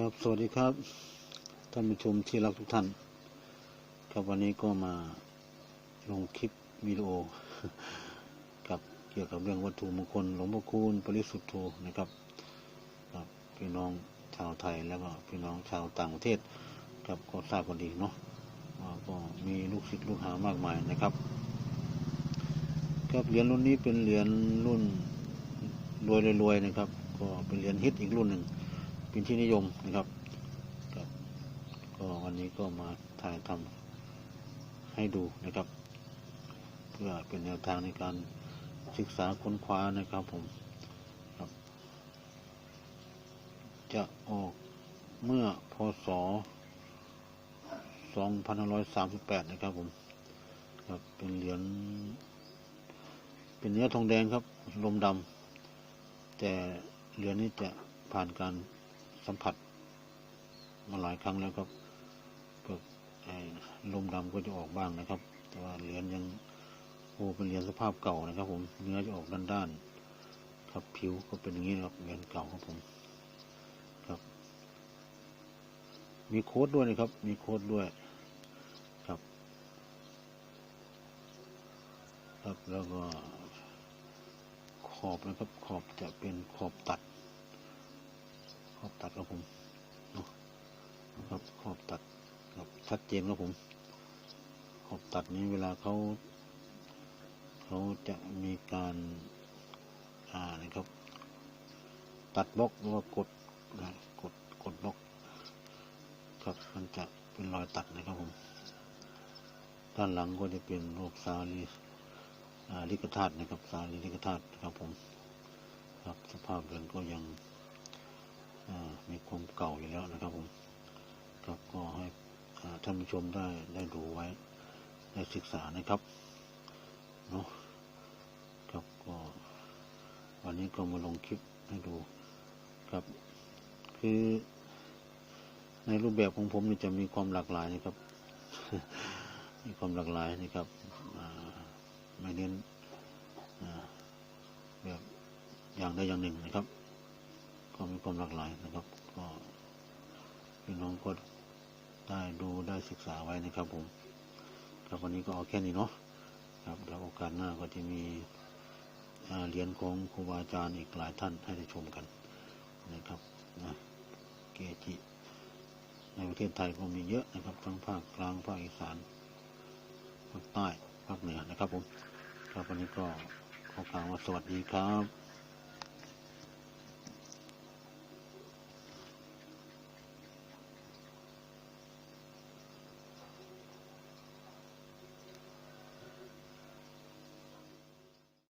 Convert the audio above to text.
ครับ สวัสดีครับ ท่านผู้ชมที่รักทุกท่าน ครับวันนี้ก็มาลงคลิปวิดีโอ กับเกี่ยวกับเรื่องวัตถุมงคลหลวงพ่อคูณปริสุทธโธนะครับครับพี่น้องชาวไทยแล้วก็พี่น้องชาวต่างประเทศครับก็ทราบกันดีเนาะว่าก็มีลูกศิษย์ลูกหามากมายนะครับ ครับเหรียญรุ่นนี้เป็นเหรียญรุ่นรวยรวยๆนะครับ ก็เป็นเหรียญฮิตอีกรุ่นหนึ่ง เป็นที่นิยมนะครับครับ ก็วันนี้ก็มาถ่ายทำให้ดูนะครับ เพื่อเป็นแนวทางในการศึกษาค้นคว้านะครับผมครับ จะออกเมื่อพศ2538 นะครับผมครับเป็นเหรียญเป็นเนื้อทองแดงครับ ลมดำแต่เหรียญนี้จะผ่านการ สัมผัส มาหลายครั้งแล้วครับพวกไอ้ลมดำก็จะออกบ้างนะครับ แต่ว่าเหรียญยังโอ้เป็นเหรียญสภาพเก่านะครับ ผมเนื้อจะออกด้านๆครับผิวก็เป็นอย่างนี้ครับเหรียญเก่าครับผมครับ มีโค้ดด้วยนะครับ มีโค้ดด้วยครับ ครับแล้วก็ขอบนะครับ ขอบจะเป็นขอบตัด ขอบตัดครับผมเนาะครับขอบตัดครับ ชัดเจนครับผม ขอบตัดนี้เวลาเขาเขาจะมีการอ่านะครับ ตัดบล็อกหรือว่ากดนะกดกดบล็อก ครับมันจะเป็นรอยตัดนะครับผม ด้านหลังก็จะเป็นรูปซาลีลิกธาตุนะครับซาลีลิกธาตุครับผมครับสภาพเรือนก็ยังมีความเก่าอยู่แล้วนะครับผม ท่านผู้ชมได้ได้ดูไว้ได้ศึกษานะครับเนาะครับก็วันนี้ก็มาลงคลิปให้ดูครับ คือในรูปแบบของผมนี่จะมีความหลากหลายนะครับ มีความหลากหลายนะครับไม่เน้นแบบอย่างใดอย่างหนึ่งนะครับ ก็มีความหลากหลายนะครับ ก็พี่น้องก็ ศึกษาไว้นะครับผมครับวันนี้ก็เอาแค่นี้เนาะครับแล้วโอกาสหน้าก็จะมีเหรียญของครูบาอาจารย์อีกหลายท่านให้ได้ชมกันนะครับนะเกจิในประเทศไทยก็มีเยอะนะครับทั้งภาคกลางภาคอีสานภาคใต้ภาคเหนือนะครับผมครับวันนี้ก็ขอกล่าวว่าสวัสดีครับ